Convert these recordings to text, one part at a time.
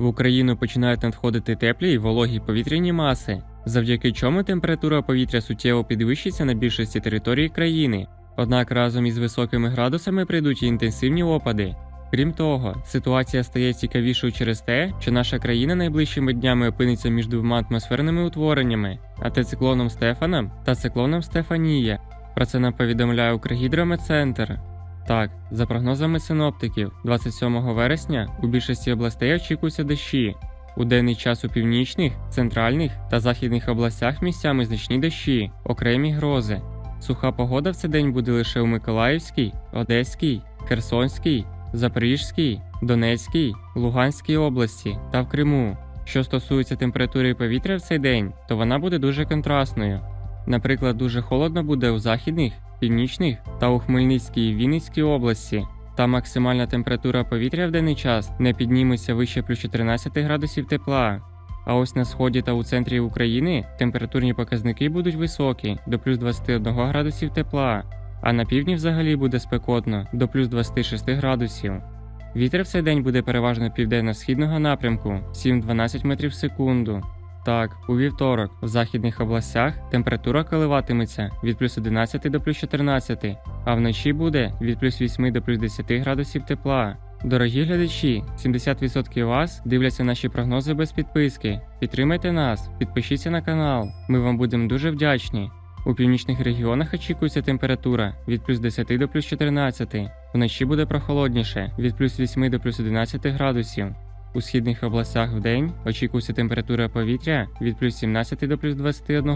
В Україну починають надходити теплі й вологі повітряні маси, завдяки чому температура повітря суттєво підвищиться на більшості території країни. Однак разом із високими градусами прийдуть і інтенсивні опади. Крім того, ситуація стає цікавішою через те, що наша країна найближчими днями опиниться між двома атмосферними утвореннями антициклоном Стефаном та циклоном Стефанія. Про це нам повідомляє Укргідрометцентр. Так, за прогнозами синоптиків, 27 вересня у більшості областей очікуються дощі. У денний час у північних, центральних та західних областях місцями значні дощі, окремі грози. Суха погода в цей день буде лише у Миколаївській, Одеській, Херсонській, Запорізькій, Донецькій, Луганській області та в Криму. Що стосується температури повітря в цей день, то вона буде дуже контрастною. Наприклад, дуже холодно буде у західних, північних та у Хмельницькій і Вінницькій області. Та максимальна температура повітря в денний час не підніметься вище плюс 14 градусів тепла. А ось на сході та у центрі України температурні показники будуть високі до плюс 21 градусів тепла, а на півдні взагалі буде спекотно до плюс 26 градусів. Вітер в цей день буде переважно південно-східного напрямку 7-12 метрів в секунду. Так, у вівторок в західних областях температура коливатиметься від плюс 11 до плюс 14, а вночі буде від плюс 8 до плюс 10 градусів тепла. Дорогі глядачі, 70% вас дивляться наші прогнози без підписки. Підтримайте нас, підпишіться на канал. Ми вам будемо дуже вдячні. У північних регіонах очікується температура від плюс 10 до плюс 14. Вночі буде прохолодніше від плюс 8 до плюс 11 градусів. У східних областях в день очікується температура повітря від плюс 17 до плюс 21,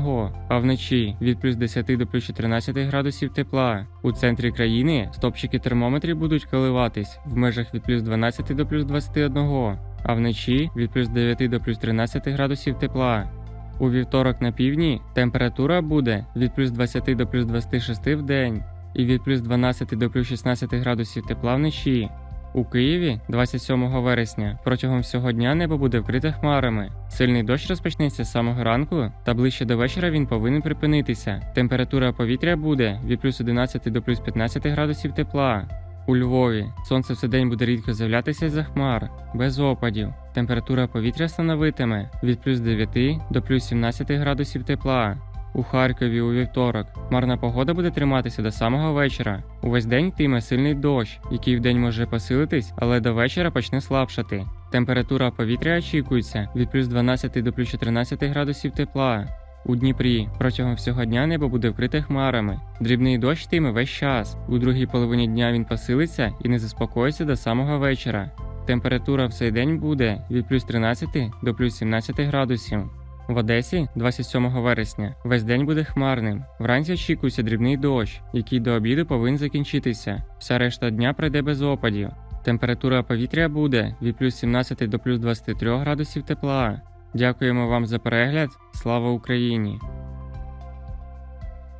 а вночі від плюс 10 до плюс 14 градусів тепла. У центрі країни стопчики термометрів будуть коливатись в межах від плюс 12 до плюс 21, а вночі від плюс 9 до плюс 13 градусів тепла. У вівторок на півдні температура буде від плюс 20 до плюс 26 в день і від плюс 12 до плюс 16 градусів тепла вночі. У Києві 27 вересня протягом всього дня небо буде вкрите хмарами. Сильний дощ розпочнеться з самого ранку, та ближче до вечора він повинен припинитися. Температура повітря буде від плюс 11 до плюс 15 градусів тепла. У Львові сонце в цей день буде рідко з'являтися з-за хмар, без опадів. Температура повітря становитиме від плюс 9 до плюс 17 градусів тепла. У Харкові у вівторок хмарна погода буде триматися до самого вечора. Увесь день йтиме сильний дощ, який вдень може посилитись, але до вечора почне слабшати. Температура повітря очікується від плюс 12 до плюс 14 градусів тепла. У Дніпрі протягом всього дня небо буде вкрите хмарами. Дрібний дощ йтиме весь час. У другій половині дня він посилиться і не заспокоїться до самого вечора. Температура в цей день буде від плюс 13 до плюс 17 градусів. В Одесі 27 вересня весь день буде хмарним. Вранці очікується дрібний дощ, який до обіду повинен закінчитися. Вся решта дня пройде без опадів. Температура повітря буде від плюс 17 до плюс 23 градусів тепла. Дякуємо вам за перегляд. Слава Україні!